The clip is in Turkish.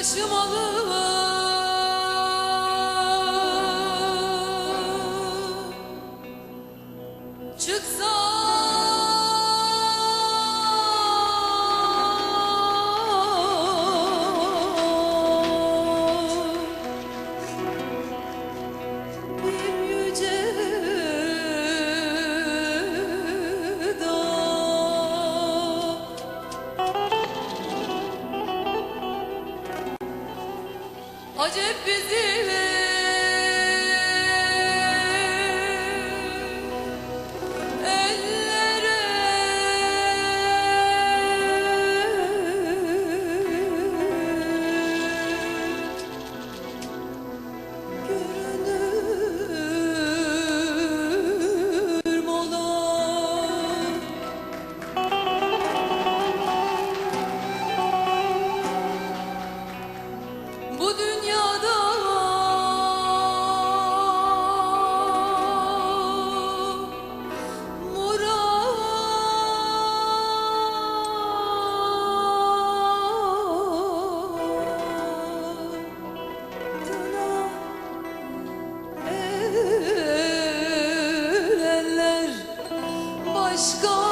başım alıp çıksam Acep bizi aşkım